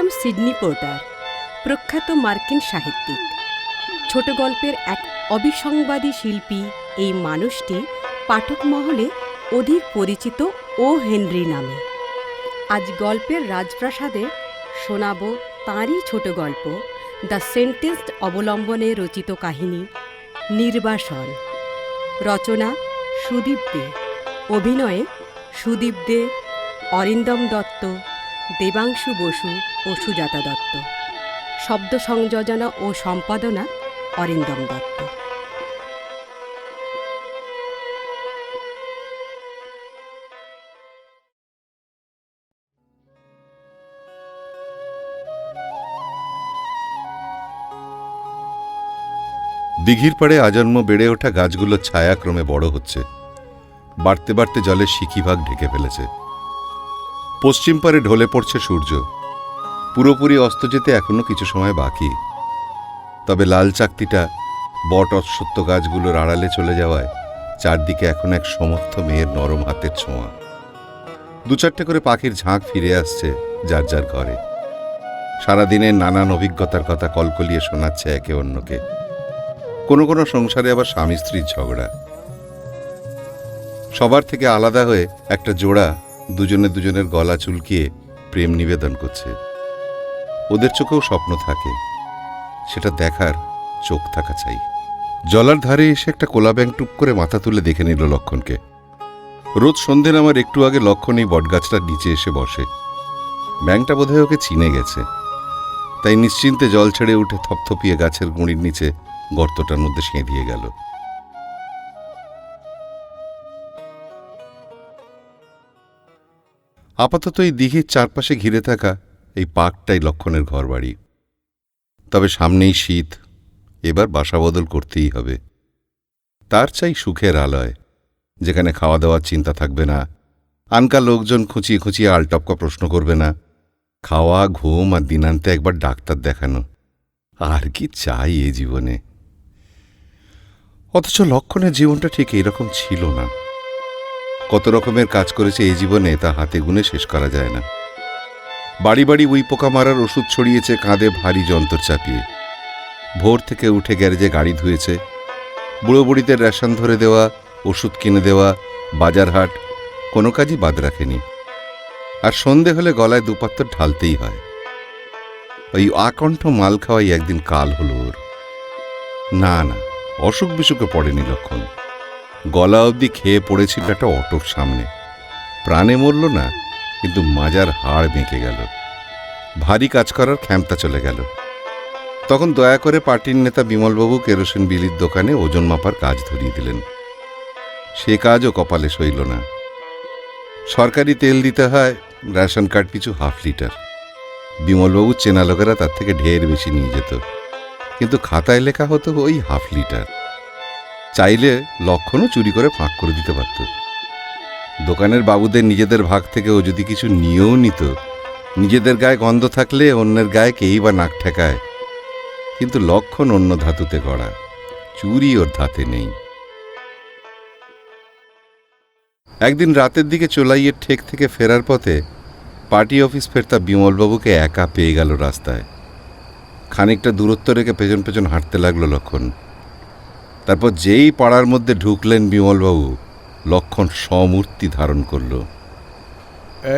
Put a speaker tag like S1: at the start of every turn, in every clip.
S1: William Sydney porter, প্রখ্যাত মার্কিন সাহিত্যিক। ছোট গল্পের এক অবিসংবাদী শিল্পী এই মানুষটি পাঠক মহলে অধিক পরিচিত ও হেনরি নামে। আজ গল্পের রাজপ্রাসাদে শোনাব তাঁরই ছোট গল্প, দ্য সেন্টেন্সড অবলম্বনে রচিত কাহিনী, নির্বাসন। রচনা সুদীপ দে অভিনয়ে সুদীপ দে অরিন্দম দত্ত। দেবাংশু বসু ও সুজাতা দত্ত। শব্দ সংযোজনা ও সম্পাদনা অরিন্দম দত্ত।
S2: দিঘির পাড়ে আজন্ম বেড়ে ওঠা গাছগুলোর ছায়া ক্রমে বড় হচ্ছে। বাড়তে বাড়তে জলের সিকিভাগ ঢেকে ফেলেছে। পশ্চিম পারে ঢলে পড়ছে সূর্য। পুরোপুরি অস্ত যেতে এখনও কিছু সময় বাকি। তবে লাল চাকতিটা, বট অশ্বত্থ গাছগুলোর আড়ালে চলে যাওয়ায়, চারদিকে এখন এক সমর্থ মেয়ের নরম হাতের ছোঁয়া। দু চারটে করে পাখির ঝাঁক ফিরে আসছে যার যার ঘরে। সারাদিনের নানান অভিজ্ঞতার কথা কলকলিয়ে শোনাচ্ছে একে অন্যকে। কোনো কোনো সংসারে আবার স্বামী স্ত্রীর ঝগড়া। সবার থেকে আলাদা হয়ে একটা জোড়া দুজনে দুজনের গলা চুলকিয়ে প্রেম নিবেদন করছে। ওদের চোখেও স্বপ্ন থাকে, সেটা দেখার চোখ থাকা চাই। জলার ধারে এসে একটা কোলা ব্যাং টুপ করে মাথা তুলে দেখে নিল লক্ষণকে। রোজ সন্ধ্যে আমার একটু আগে লক্ষণ এই বটগাছটার নিচে এসে বসে। ব্যাংটা বোধহয় ওকে চিনে গেছে। তাই নিশ্চিন্তে জল ছেড়ে উঠে থপথপিয়ে গাছের গুঁড়ির নিচে গর্তটার মধ্যে সেঁধিয়ে গেল। আপাতত এই দিঘির চারপাশে ঘিরে থাকা এই পার্কটাই লক্ষণের ঘরবাড়ি। তবে সামনেই শীত, এবার বাসা বদল করতেই হবে। তার চাই সুখের আলয়, যেখানে খাওয়া দাওয়ার চিন্তা থাকবে না, আনকা লোকজন খুঁচিয়ে খুঁচিয়ে আলটপকা প্রশ্ন করবে না, খাওয়া, ঘুম আর দিনান্তে একবার ডাক্তার দেখানো। আর কি চাই এ জীবনে? অথচ লক্ষণের জীবনটা ঠিক এরকম ছিল না। কত রকমের কাজ করেছে এই জীবনে তা হাতে গুনে শেষ করা যায় না। বাড়ি বাড়ি উই পোকা মারার ওষুধ ছড়িয়েছে, কাঁধে ভারী যন্ত্র চাপিয়ে। ভোর থেকে উঠে গ্যারেজে গাড়ি ধুয়েছে। বুড়ো বুড়িদের রেশন ধরে দেওয়া, ওষুধ কিনে দেওয়া, বাজার হাট, কোনো কাজই বাদ রাখেনি। আর সন্ধে হলে গলায় দুপাত্তর ঢালতেই হয়। ওই আকণ্ঠ মাল খাওয়াই একদিন কাল হলো ওর। না না অসুখ বিসুখে পড়েনি লক্ষণ। গলা অবধি খেয়ে পড়েছিল একটা অটোর সামনে। প্রাণে মরল না, কিন্তু মাজার হাড় বেঁকে গেল। ভারী কাজ করার ক্ষমতা চলে গেল। তখন দয়া করে পার্টির নেতা বিমলবাবু কেরোসিন বিলির দোকানে ওজন মাপার কাজ ধরিয়ে দিলেন। সে কাজও কপালে সইল না। সরকারি তেল দিতে হয়, রেশন কার্ড পিছু হাফ লিটার। বিমলবাবু চেনা লোকেরা তার থেকে ঢের বেশি নিয়ে যেত। কিন্তু খাতায় লেখা হতো ওই হাফ লিটার। চাইলে লক্ষণও চুরি করে ফাঁক করে দিতে পারত। দোকানের বাবুদের নিজেদের ভাগ থেকে ও যদি কিছু নিয়েও নিত, নিজেদের গায়ে গন্ধ থাকলে অন্যের গায়ে কেই বা নাক ঠেকায়। কিন্তু লক্ষণ অন্য ধাতুতে গড়া, চুরি ওর ধাতে নেই। একদিন রাতের দিকে চোলাইয়ের ঠেক থেকে ফেরার পথে পার্টি অফিস ফেরতা বিমলবাবুকে একা পেয়ে গেল রাস্তায়। খানিকটা দূরত্ব রেখে পেছন পেছন হাঁটতে লাগল লক্ষণ। তারপর যেই পাড়ার মধ্যে ঢুকলেন বিমলবাবু, লক্ষণ সমূর্তি ধারণ করল।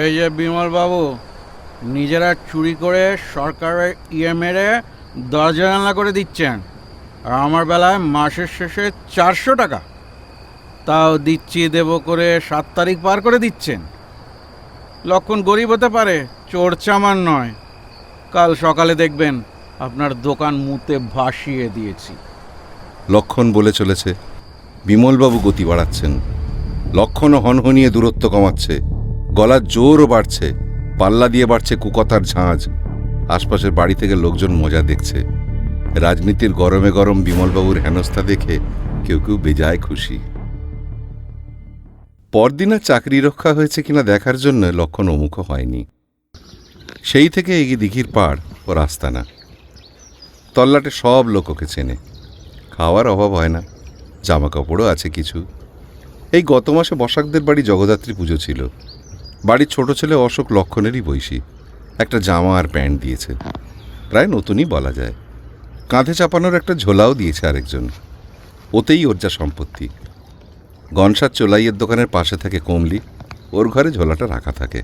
S3: এই যে বিমলবাবু, নিজেরা চুরি করে সরকারের ইয়ে মেরে দরজা জানলা করে দিচ্ছেন, আর আমার বেলায় মাসের শেষে চারশো টাকা। তাও দিচ্ছি দেব করে সাত তারিখ পার করে দিচ্ছেন। লক্ষণ গরিব হতে পারে, চোর নয়। কাল সকালে দেখবেন আপনার দোকান মুতে ভাসিয়ে দিয়েছি।
S2: লক্ষণ বলে চলেছে। বিমলবাবু গতি বাড়াচ্ছেন। লক্ষণও হনহনিয়ে দূরত্ব কমাচ্ছে। গলার জোরও বাড়ছে। পাল্লা দিয়ে বাড়ছে কুকতার ঝাঁঝ আশপাশের বাড়ি থেকে লোকজন মজা দেখছে। রাজনীতির গরমে গরম বিমলবাবুর হেনস্থা দেখে কেউ কেউ বেজায় খুশি। পরদিন আর চাকরি রক্ষা হয়েছে কিনা দেখার জন্য লক্ষণ অমুখ হয়নি। সেই থেকে এগিয়ে দিঘির পাড় ও রাস্তানা। তল্লাটে সব লোক ওকে চেনে। খাওয়ার অভাব হয় না জামা কাপড়ও আছে কিছু। এই গত মাসে বসাকদের বাড়ি জগদ্ধাত্রী পুজো ছিল। বাড়ির ছোট ছেলে অশোক লক্ষণেরই বৈশী, একটা জামা আর প্যান্ট দিয়েছে। প্রায় নতুনই বলা যায়। কাঁধে চাপানোর একটা ঝোলাও দিয়েছে আরেকজন। ওতেই ওর যা সম্পত্তি। গনসার চোলাইয়ের দোকানের পাশে থাকে কমলি, ওর ঘরে ঝোলাটা রাখা থাকে।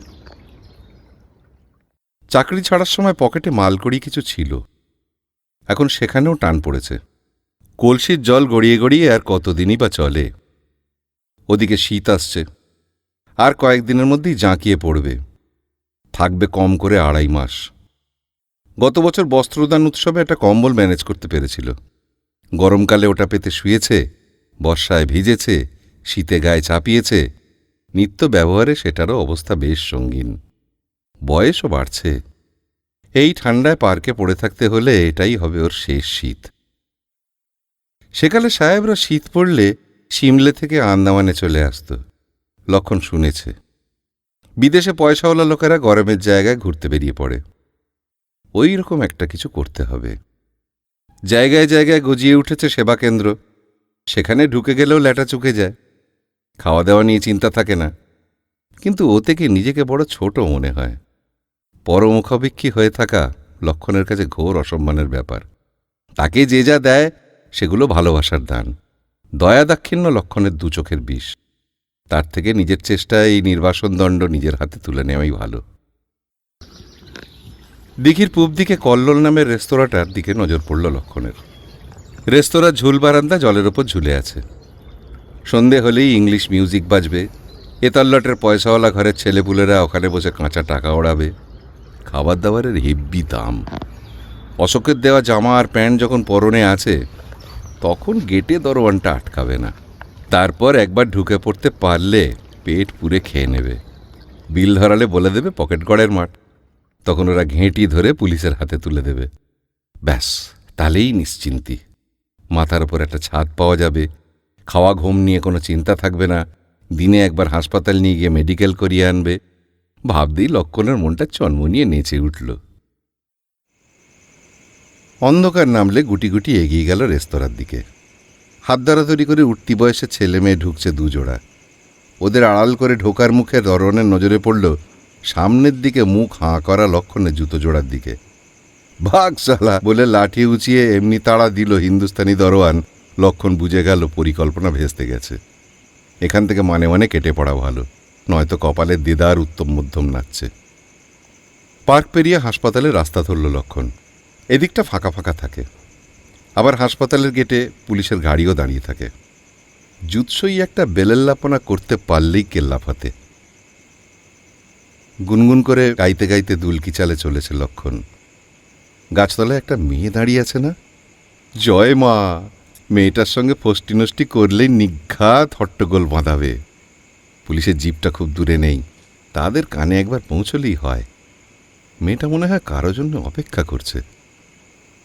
S2: চাকরি ছাড়ার সময় পকেটে মালকড়ি কিছু ছিল। এখন সেখানেও টান পড়েছে। কলসির জল গড়িয়ে গড়িয়ে আর কতদিনই বা চলে। ওদিকে শীত আসছে। আর কয়েকদিনের মধ্যেই জাঁকিয়ে পড়বে। থাকবে কম করে আড়াই মাস। গত বছর বস্ত্রদান উৎসবে একটা কম্বল ম্যানেজ করতে পেরেছিল। গরমকালে ওটা পেতে শুয়েছে, বর্ষায় ভিজেছে, শীতে গায়ে চাপিয়েছে। নিত্য ব্যবহারে সেটারও অবস্থা বেশ সঙ্গীন বয়সও বাড়ছে। এই ঠান্ডায় পার্কে পড়ে থাকতে হলে এটাই হবে ওর শেষ শীত। সেকালে সাহেবরা শীত পড়লে সিমলে থেকে আন্দামানে চলে আসত। লক্ষণ শুনেছে। বিদেশে পয়সাওয়ালা লোকেরা গরমের জায়গায় ঘুরতে বেরিয়ে পড়ে। ওই রকম একটা কিছু করতে হবে। জায়গায় জায়গায় গজিয়ে উঠেছে সেবা কেন্দ্র। সেখানে ঢুকে গেলেও ল্যাটা চুকে যায়। খাওয়া দাওয়া নিয়ে চিন্তা থাকে না। কিন্তু ও থেকে নিজেকে বড় ছোট মনে হয়? পরমুখাপেক্ষী হয়ে থাকা লক্ষণের কাছে ঘোর অসম্মানের ব্যাপার। তাকে যে যা দেয় সেগুলো ভালোবাসার দান। দয়া দাক্ষিণ্য লক্ষণের দু চোখের বিষ। তার থেকে নিজের চেষ্টায় এই নির্বাসন দণ্ড নিজের হাতে তুলে নেওয়াই ভালো। দিঘির পূব দিকে কল্লোল নামের রেস্তোরাঁটার দিকে নজর পড়ল লক্ষণের। রেস্তোরাঁর ঝুল বারান্দা জলের ওপর ঝুলে আছে। সন্ধে হলেই ইংলিশ মিউজিক বাজবে। এতাল্লটের পয়সাওয়ালা ঘরের ছেলেপুলেরা ওখানে বসে কাঁচা টাকা ওড়াবে। খাবার দাবারের হেব্বি দাম। অশোকের দেওয়া জামা আর প্যান্ট যখন পরনে আছে তখন গেটে দরওয়ানটা আটকাবে না। তারপর একবার ঢুকে পড়তে পারলে পেট পুরে খেয়ে নেবে। বিল ধরালে বলে দেবে পকেট গড়ের মাঠ। তখন ওরা ঘেঁটি ধরে পুলিশের হাতে তুলে দেবে। ব্যাস, তাহলেই নিশ্চিন্তি। মাথার ওপর একটা ছাদ পাওয়া যাবে। খাওয়া ঘুম নিয়ে কোনো চিন্তা থাকবে না। দিনে একবার হাসপাতাল নিয়ে গিয়ে মেডিকেল করিয়ে আনবে। ভাবতেই লক্ষণের মনটা চন্মনিয়ে নেচে উঠল। অন্ধকার নামলে গুটি গুটি এগিয়ে গেল রেস্তোরাঁর দিকে। হাত ধরাধরি করে উঠতি বয়সে ছেলে মেয়ে ঢুকছে দুজোড়া। ওদের আড়াল করে ঢোকার মুখে দরনের নজরে পড়ল সামনের দিকে মুখ হাঁ করা লক্ষণে জুতো জোড়ার দিকে। ভাগ সালা বলে লাঠি উঁচিয়ে এমনি তাড়া দিল হিন্দুস্তানি দরোয়ান। লক্ষণ বুঝে গেল পরিকল্পনা ভেস্তে গেছে। এখান থেকে মানে মানে কেটে পড়া ভালো, নয়তো কপালের দেদার উত্তম মধ্যম নাচছে। পার্ক পেরিয়ে হাসপাতালে রাস্তা ধরল লক্ষণ। এদিকটা ফাঁকা ফাঁকা থাকে। আবার হাসপাতালের গেটে পুলিশের গাড়িও দাঁড়িয়ে থাকে। জুৎসই একটা বেলেল্লাপনা করতে পারলেই কেল্লাফাতে। গুনগুন করে গাইতে গাইতে দুলকি চালে চলেছে লক্ষণ। গাছতলায় একটা মেয়ে দাঁড়িয়ে আছে না? জয় মা, মেয়েটার সঙ্গে ফষ্টি নষ্টি করলেই নিঘাত হট্টগোল বাঁধাবে। পুলিশের জিপটা খুব দূরে নেই, তাদের কানে একবার পৌঁছলেই হয়। মেয়েটা মনে হয় কারও জন্য অপেক্ষা করছে।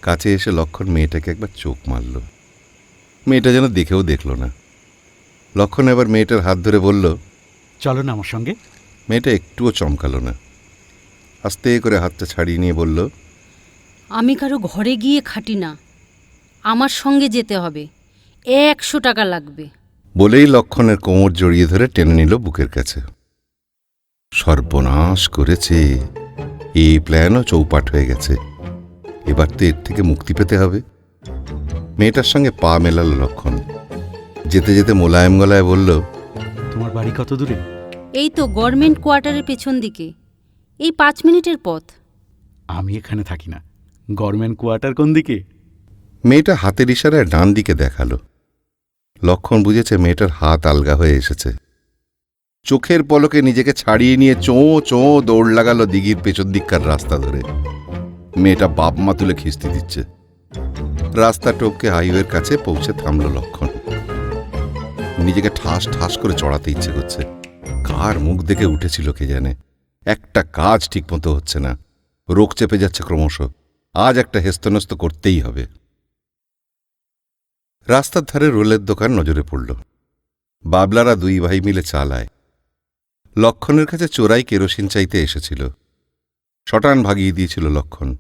S2: কাছে এসে লক্ষণ মেয়েটাকে একবার চোখ মারল। মেয়েটা যেন দেখেও দেখল না। লক্ষণ এবার মেয়েটার হাত ধরে বলল
S4: চলো না আমার সঙ্গে।
S2: মেয়েটা একটুও চমকালো না। আস্তে করে হাতটা ছাড়িয়ে নিয়ে বলল
S5: আমি কারও ঘরে গিয়ে খাটি না। আমার সঙ্গে যেতে হবে। একশো টাকা লাগবে।
S2: বলেই লক্ষণের কোমর জড়িয়ে ধরে টেনে নিল বুকের কাছে। সর্বনাশ করেছে। এই প্ল্যানও চৌপাট হয়ে গেছে। এবার তো এর থেকে মুক্তি পেতে হবে। মেয়েটার সঙ্গে পা মেলালো লক্ষণ। যেতে যেতে মোলায়েম গলায় বলল
S4: তোমার বাড়ি কত দূরে?
S5: এই তো গভর্নমেন্ট কোয়ার্টারের পেছন দিকে। এই পাঁচ মিনিটের পথ।
S4: আমি এখানে থাকি না। গভর্নমেন্ট কোয়ার্টার কোন দিকে?
S2: মেয়েটা হাতের ইশারায় ডান দিকে দেখাল। লক্ষণ বুঝেছে মেয়েটার হাত আলগা হয়ে এসেছে। চোখের পলকে নিজেকে ছাড়িয়ে নিয়ে চোঁ চোঁ দৌড় লাগালো দিঘির পেছন দিককার রাস্তা ধরে। মেয়েটা বাপ মা তুলে খিস্তি দিচ্ছে। রাস্তা টপকে হাইওয়ের কাছে পৌঁছে থামল লক্ষণ। নিজেকে ঠাস ঠাস করে চড়াতে ইচ্ছে করছে। কার মুখ দেখে উঠেছিল কে জানে। একটা কাজ ঠিকমতো হচ্ছে না। রোগ চেপে যাচ্ছে ক্রমশ। আজ একটা হেস্তনস্ত করতেই হবে। রাস্তার ধারে রোলের দোকান নজরে পড়ল। বাবলারা দুই ভাই মিলে চালায়। লক্ষণের কাছে চোরাই কেরোসিন চাইতে এসেছিল। শটান ভাগিয়ে দিয়েছিল লক্ষণ।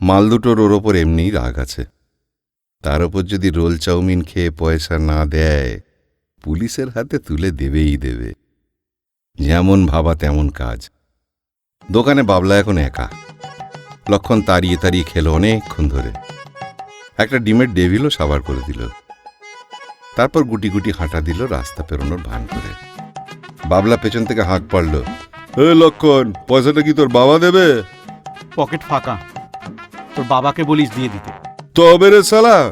S2: মাল দুটোর ওর ওপর এমনিই রাগ আছে। তার ওপর যদি রোল চাউমিন খেয়ে পয়সা না দেয়, পুলিশের হাতে তুলে দেবেই দেবে। যেমন ভাবা তেমন কাজ। দোকানে বাবলা এখন একা। লক্ষণ তাড়িয়ে তাড়িয়ে খেলো অনেকক্ষণ ধরে। একটা ডিমের ডেভিলও সাবার করে দিল। তারপর গুটি গুটি হাঁটা দিল রাস্তা পেরোনোর ভান করে। বাবলা পেছন থেকে হাঁক পারল এ লক্ষণ পয়সাটা কি তোর বাবা দেবে?
S4: পকেট ফাঁকা। তোর বাবাকে বলিস দিয়ে দিতে।
S2: তবে রে সালা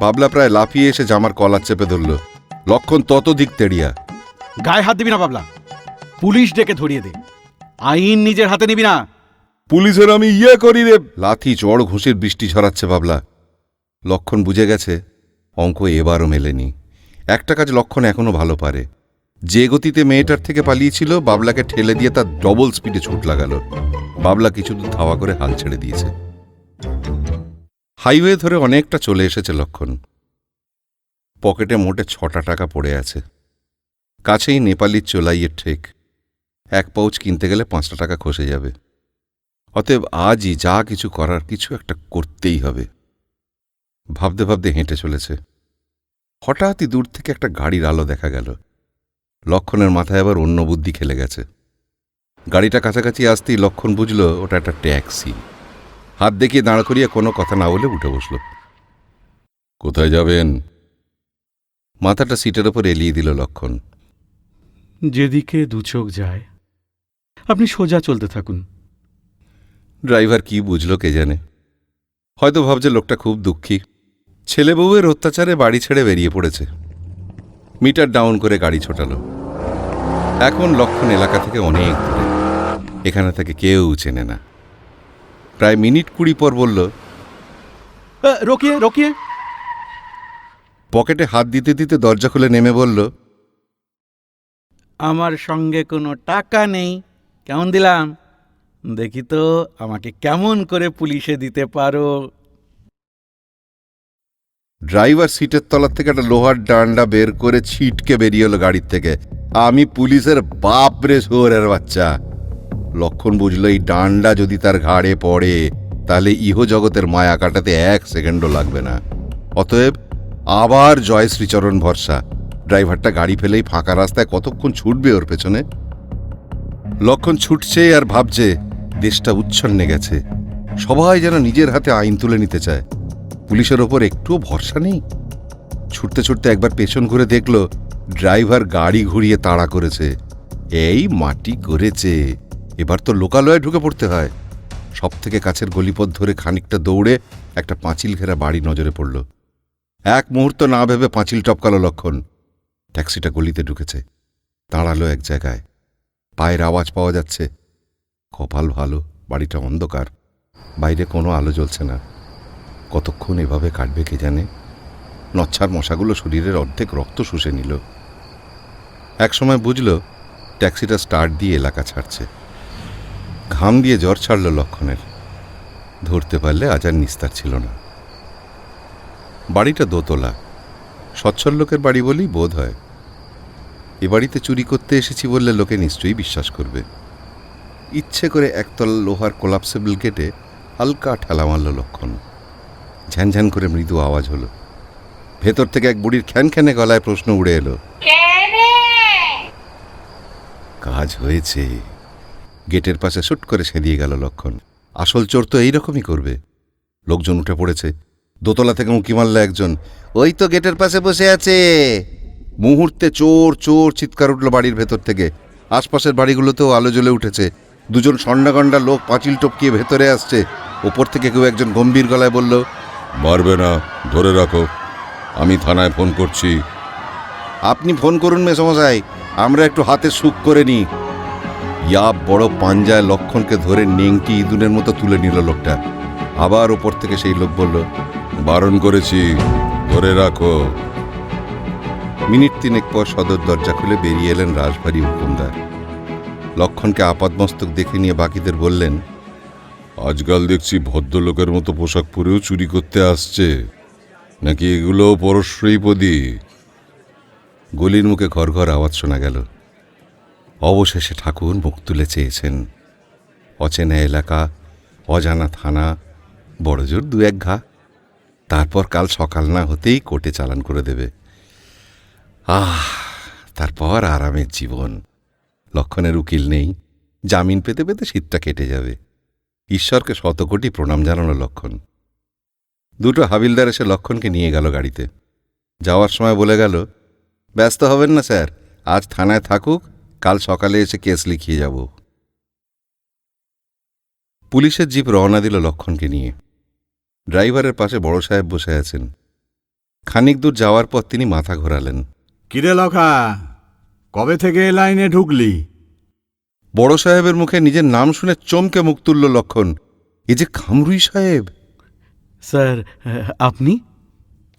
S2: বাবলা প্রায় লাফিয়ে এসে জামার কলার চেপে ধরল। লক্ষণ তত দিক তেড়িয়া।
S4: গায়ে হাত দিবি না বাবলা। পুলিশ ডেকে ধরিয়ে দে। আইন নিজের হাতে নিবি না।
S2: পুলিশের আমি ইয়ে করি রে। লাথি চড় ঘুষির বৃষ্টি ছড়াচ্ছে বাবলা। লক্ষণ বুঝে গেছে অঙ্ক এবারও মেলেনি। একটা কাজ লক্ষণ এখনও ভালো পারে। যে গতিতে মেয়েটার থেকে পালিয়েছিল, বাবলাকে ঠেলে দিয়ে তার ডবল স্পিডে ছুট লাগালো। বাবলা কিছু ধাওয়া করে হাল ছেড়ে দিয়েছে। হাইওয়ে ধরে অনেকটা চলে এসেছে লক্ষণ। পকেটে মোটে ছটা টাকা পড়ে আছে। কাছেই নেপালির চোলাইয়ের ঠেক। এক পাউচ কিনতে গেলে পাঁচটা টাকা খসে যাবে। অতএব আজই যা কিছু করার কিছু একটা করতেই হবে। ভাবতে ভাবতে হেঁটে চলেছে। হঠাৎই দূর থেকে একটা গাড়ির আলো দেখা গেল। লক্ষণের মাথায় আবার অন্য বুদ্ধি খেলে গেছে। গাড়িটা কাছাকাছি আসতেই লক্ষণ বুঝল ওটা একটা ট্যাক্সি। হাত দেখিয়ে দাঁড় করিয়ে কোনো কথা না বলে উঠে বসল। কোথায় যাবেন? মাথাটা সিটের ওপর এলিয়ে দিল লক্ষণ।
S4: যেদিকে দু চোখ যায় আপনি সোজা চলতে থাকুন।
S2: ড্রাইভার কি বুঝলো কে জানে? হয়তো ভাবছে লোকটা খুব দুঃখী। ছেলে বউয়ের অত্যাচারে বাড়ি ছেড়ে বেরিয়ে পড়েছে। মিটার ডাউন করে গাড়ি ছোটালো। এখন লক্ষণ এলাকা থেকে অনেক দূরে। এখানে থেকে কেউ চেনে না। প্রায় মিনিট কুড়ি পর বলল
S4: রকিয়ে রকিয়ে!
S2: পকেটে হাত দিতে দিতে দরজা খুলে নেমে বলল
S3: আমার সঙ্গে কোনো টাকা নেই। কেমন দিলাম? দেখি তো আমাকে কেমন করে পুলিশে দিতে পারো।
S2: ড্রাইভার সিটের তলার থেকে একটা লোহার ডান্ডা বের করে ছিটকে বেরিয়ে এলো গাড়ির থেকে। আমি পুলিশের বাপ রে শোরের বাচ্চা। লক্ষণ বুঝলো এই ডান্ডা যদি তার ঘাড়ে পড়ে, তাহলে ইহ জগতের মায়া কাটাতে এক সেকেন্ডও লাগবে না। অতএব আবার জয় শ্রীচরণ ভরসা। ড্রাইভারটা গাড়ি ফেলেই ফাঁকা রাস্তায় কতক্ষণ ছুটবে ওর পেছনে? লক্ষণ ছুটছে আর ভাবছে, দেশটা উচ্ছন্নে গেছে। সবাই যেন নিজের হাতে আইন তুলে নিতে চায়। পুলিশের ওপর একটুও ভরসা নেই। ছুটতে ছুটতে একবার পেছন ঘুরে দেখল ড্রাইভার গাড়ি ঘুরিয়ে তাড়া করেছে। এই মাটি করেছে। এবার তো লোকালয়ে ঢুকে পড়তে হয়। সব থেকে কাছের গলিপথ ধরে খানিকটা দৌড়ে একটা পাঁচিল ঘেরা বাড়ি নজরে পড়ল। এক মুহূর্ত না ভেবে পাঁচিল টপকালো লক্ষণ। ট্যাক্সিটা গলিতে ঢুকেছে। দাঁড়াল এক জায়গায়। পায়ের আওয়াজ পাওয়া যাচ্ছে। কপাল ভালো, বাড়িটা অন্ধকার। বাইরে কোনো আলো জ্বলছে না। কতক্ষণ এভাবে কাটবে কে জানে? নচ্ছার মশাগুলো শরীরের অর্ধেক রক্ত শুষে নিল। একসময় বুঝল, ট্যাক্সিটা স্টার্ট দিয়ে এলাকা ছাড়ছে। ঘাম দিয়ে জ্বর ছাড়ল লক্ষণের। ধরতে পারলে আজ আর নিস্তার ছিল না। বাড়িটা দোতলা। সচ্ছল লোকের বাড়ি বলেই বোধ হয়। এ বাড়িতে চুরি করতে এসেছি বললে লোকে নিশ্চয়ই বিশ্বাস করবে। ইচ্ছে করে একতলা লোহার কোলাপসেবল গেটে হালকা ঠেলা মারল লক্ষণ। ঝ্যানঝ্যান করে মৃদু আওয়াজ হলো। ভেতর থেকে এক বুড়ির খ্যানখ্যানে গলায় প্রশ্ন উড়ে এলো। কাজ হয়েছে। গেটের পাশে শুট করে সেদিয়ে গেল লক্ষণ। আসল চোর তো এইরকমই করবে। লোকজন উঠে পড়েছে। দোতলা থেকে উঁকি মারল একজন। ওই তো গেটের পাশে বসে আছে। মুহূর্তে চোর চোর চিৎকার উঠল বাড়ির ভেতর থেকে। আশপাশের বাড়িগুলোতেও আলো জ্বলে উঠেছে। দুজন সন্নাগন্ডা লোক পাঁচিল টপকিয়ে ভেতরে আসছে। ওপর থেকে কেউ একজন গম্ভীর গলায় বলল, মারবে না, ধরে রাখো। আমি থানায় ফোন করছি। আপনি ফোন করুন মেসমশাই। আমরা একটু হাতে সুখ করে নিই। ইয়া বড় পাঞ্জায় লক্ষণকে ধরে নেংটি ইঁদুনের মতো তুলে নিল লোকটা। আবার ওপর থেকে সেই লোক বলল, বারণ করেছি, ধরে রাখো। মিনিট তিনেক পর সদর দরজা খুলে বেরিয়ে এলেন রাজবাড়ি হুকুমদার। লক্ষণকে আপাদমস্তক দেখে নিয়ে বাকিদের বললেন, আজকাল দেখছি ভদ্রলোকের মতো পোশাক পরেও চুরি করতে আসছে। নাকি এগুলো পরশ্রীপদী? গলির মুখে ঘর ঘর আওয়াজ শোনা গেল। অবশেষে ঠাকুর মুখ তুলে চেয়েছেন। অচেনা এলাকা, অজানা থানা বড়জোর দু এক ঘা। তারপর কাল সকাল না হতেই কোর্টে চালান করে দেবে। আহ, তারপর আরামের জীবন। লক্ষণের উকিল নেই। জামিন পেতে পেতে শীতটা কেটে যাবে। ঈশ্বরকে শতকোটি প্রণাম জানানো লক্ষণ। দুটো হাবিলদার এসে লক্ষণকে নিয়ে গেল গাড়িতে। যাওয়ার সময় বলে গেল ব্যস্ত হবেন না স্যার। আজ থানায় থাকুক কাল সকালে এসে কেস লিখিয়ে যাব। পুলিশের জিপ রওনা দিল লক্ষণকে নিয়ে। ড্রাইভারের পাশে বড় সাহেব বসে আছেন। খানিক দূর যাওয়ার পর তিনি মাথা ঘোরালেন।
S6: কিরে লখা কবে থেকে এ লাইনে ঢুকলি?
S2: বড় সাহেবের মুখে নিজের নাম শুনে চমকে মুখ তুলল লক্ষণ। এ যে খামরুই সাহেব।
S4: স্যার আপনি?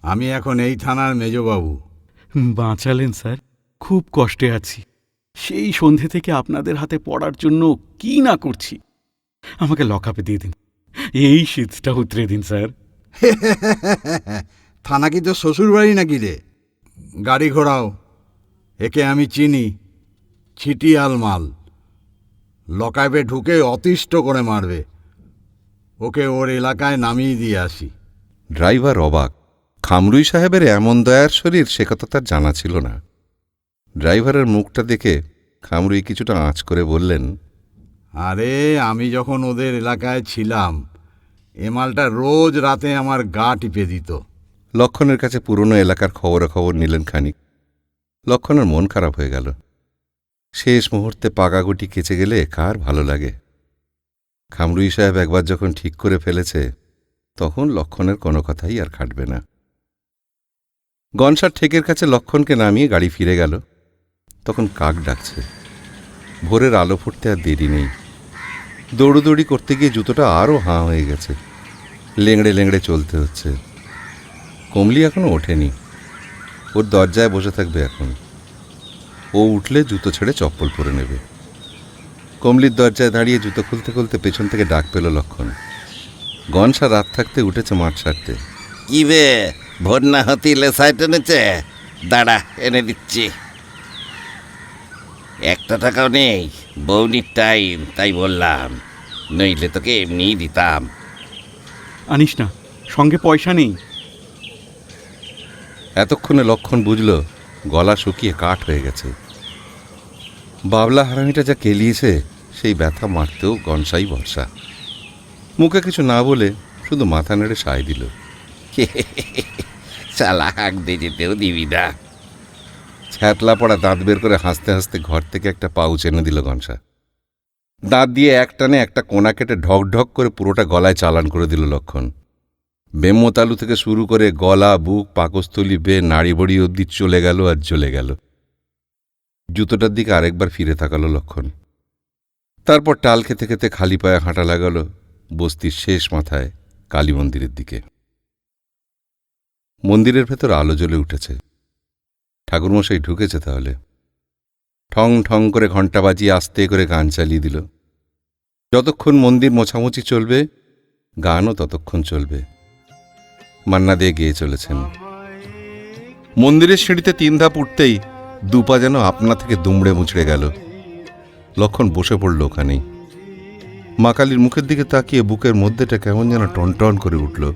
S6: আমি এখন এই থানার মেজবাবু।
S4: বাঁচালেন স্যার। খুব কষ্টে আছি। সেই সন্ধে থেকে আপনাদের হাতে পড়ার জন্য কি না করছি? আমাকে লকআপে দিয়ে দিন। এই শীতটা উতরে দিন স্যার।
S6: থানা কি তোর শ্বশুর বাড়ি নাকি রে? গাড়ি ঘোড়াও। একে আমি চিনি। ছিটিয়াল মাল লকাইবে ঢুকে অতিষ্ঠ করে মারবে। ওকে ওর এলাকায় নামিয়ে দিয়ে আসি।
S2: ড্রাইভার অবাক। খামরুই সাহেবের এমন দয়ার শরীর সে কথা তার জানা ছিল না। ড্রাইভারের মুখটা দেখে খামরুই কিছুটা আঁচ করে বললেন
S6: আরে আমি যখন ওদের এলাকায় ছিলাম এ মালটা রোজ রাতে আমার গা টিপে দিত।
S2: লক্ষণের কাছে পুরনো এলাকার খবরাখবর নিলেন খানিক। লক্ষণের মন খারাপ হয়ে গেল। শেষ মুহূর্তে পাকাগুটি কেচে গেলে কার ভালো লাগে? খামরুই সাহেব একবার যখন ঠিক করে ফেলেছে তখন লক্ষণের কোনো কথাই আর খাটবে না। গনসার ঠেকের কাছে লক্ষণকে নামিয়ে গাড়ি ফিরে গেল। তখন কাক ডাকছে। ভোরের আলো ফুটতে আর দেরি নেই। দৌড়োদৌড়ি করতে গিয়ে জুতোটা আরও হাঁ হয়ে গেছে। লেংড়ে লেংড়ে চলতে হচ্ছে। কমলি এখনও ওঠেনি। ওর দরজায় বসে থাকবে এখন। ও উঠলে জুতো ছেড়ে চপ্পল পরে নেবে। কমলির দরজায় দাঁড়িয়ে জুতো খুলতে খুলতে পেছন থেকে ডাক পেল লক্ষণ। গনসা রাত থাকতে উঠেছে মাঠ সারতে
S7: কি বে? ভোর না হতে লেসাই টেনেছে দাঁড়া এনে দিচ্ছি। একটা টাকাও নেই বৌনির টাইম তাই বললাম। নইলে তোকে এমনিই দিতাম।
S4: আনিস না সঙ্গে পয়সা নেই।
S2: এতক্ষণে লক্ষণ বুঝল গলা শুকিয়ে কাঠ হয়ে গেছে। বাবলা হারামিটা যা কেলিয়েছে সেই ব্যথা মারতেও গনসাই ভরসা। মুখে কিছু না বলে শুধু মাথা নেড়ে সায় দিল।
S7: চালা হাঁক দিয়ে যেতেও দিবি না।
S2: ছ্যাতলা পড়া দাঁত বের করে হাসতে হাসতে ঘর থেকে একটা পাউচ এনে দিল গনসা দাঁত দিয়ে এক টানে একটা কোনা কেটে ঢক ঢক করে পুরোটা গলায় চালান করে দিল লক্ষণ। বেম্মতালু থেকে শুরু করে গলা, বুক, পাকস্থলী, বে, নাড়ি বড়ি অব্দি চলে গেল আর জ্বলে গেল। জুতোটার দিকে আরেকবার ফিরে তাকালো লক্ষণ। তারপর টাল খেতে খেতে খালি পায়ে হাঁটা লাগালো বস্তির শেষ মাথায় কালী মন্দিরের দিকে। মন্দিরের ভেতর আলো জ্বলে উঠেছে। ঠাকুরমশাই ঢুকেছে তাহলে। ঠং ঠং করে ঘণ্টা বাজিয়ে আস্তে করে গান চালিয়ে দিল। যতক্ষণ মন্দির মোছামুছি চলবে, গানও ততক্ষণ চলবে। মান্না দিয়ে গেয়ে চলেছেন। মন্দিরের সিঁড়িতে তিন ধাপ উঠতেই দুপা যেন আপনা থেকে দুমড়ে মুচড়ে গেল। লক্ষণ বসে পড়ল ওখানেই। মা কালীর মুখের দিকে তাকিয়ে বুকের মধ্যেটা কেমন যেন টনটন করে উঠল।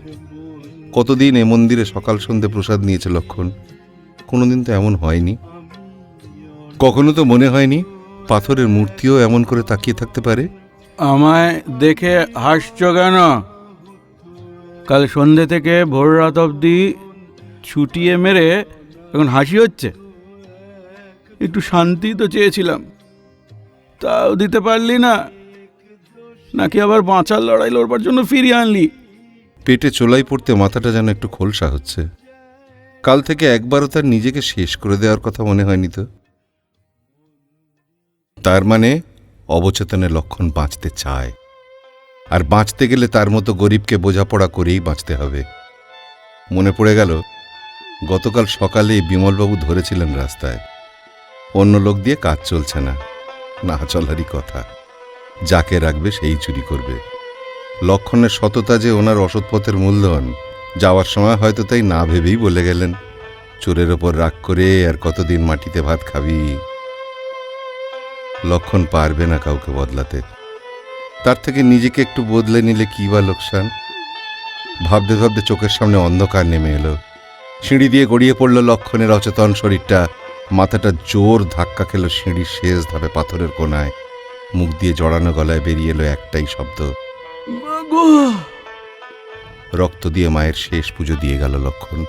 S2: কতদিন এ মন্দিরে সকাল সন্ধে প্রসাদ নিয়েছে লক্ষণ? কোনোদিন তো এমন হয়নি। কখনো তো মনে হয়নি পাথরের মূর্তিও এমন করে তাকিয়ে থাকতে পারে।
S3: আমায় দেখে হাসছ কেন? কাল সন্ধে থেকে ভোর রাত অবধি ছুটিয়ে মেরে এখন হাসি হচ্ছে। একটু শান্তি তো চেয়েছিলাম। তাও দিতে পারলি না। নাকি আবার বাঁচার লড়াই লড়বার জন্য ফিরিয়ে আনলি?
S2: পেটে চোলাই পড়তে মাথাটা যেন একটু খোলসা হচ্ছে। কাল থেকে একবারও তার নিজেকে শেষ করে দেওয়ার কথা মনে হয়নি তো। তার মানে অবচেতনের লক্ষণ বাঁচতে চায়। আর বাঁচতে গেলে তার মতো গরিবকে বোঝাপড়া করেই বাঁচতে হবে। মনে পড়ে গেল, গতকাল সকালে বিমলবাবু ধরেছিলেন রাস্তায়। অন্য লোক দিয়ে কাজ চলছে না না চলারই কথা। যাকে রাখবে সেই চুরি করবে। লক্ষণের সততা যে ওনার অসৎপথের মূলধন, যাওয়ার সময় হয়তো তাই না ভেবেই বলে গেলেন, চোরের ওপর রাগ করে আর কতদিন মাটিতে ভাত খাবি? লক্ষণ পারবে না কাউকে বদলাতে। তার থেকে নিজেকে একটু বদলে নিলে কি বা লোকসান? ভাবতে ভাবতে চোখের সামনে অন্ধকার নেমে এলো। সিঁড়ি দিয়ে গড়িয়ে পড়ল লক্ষণের অচেতন শরীরটা। মাথাটা জোর ধাক্কা খেল সিঁড়ির শেষ ধাপে পাথরের কোনায়। মুখ দিয়ে জড়ানো গলায় বেরিয়ে এলো একটাই শব্দ। রক্ত দিয়ে মায়ের শেষ পুজো দিয়ে গেল লক্ষণ।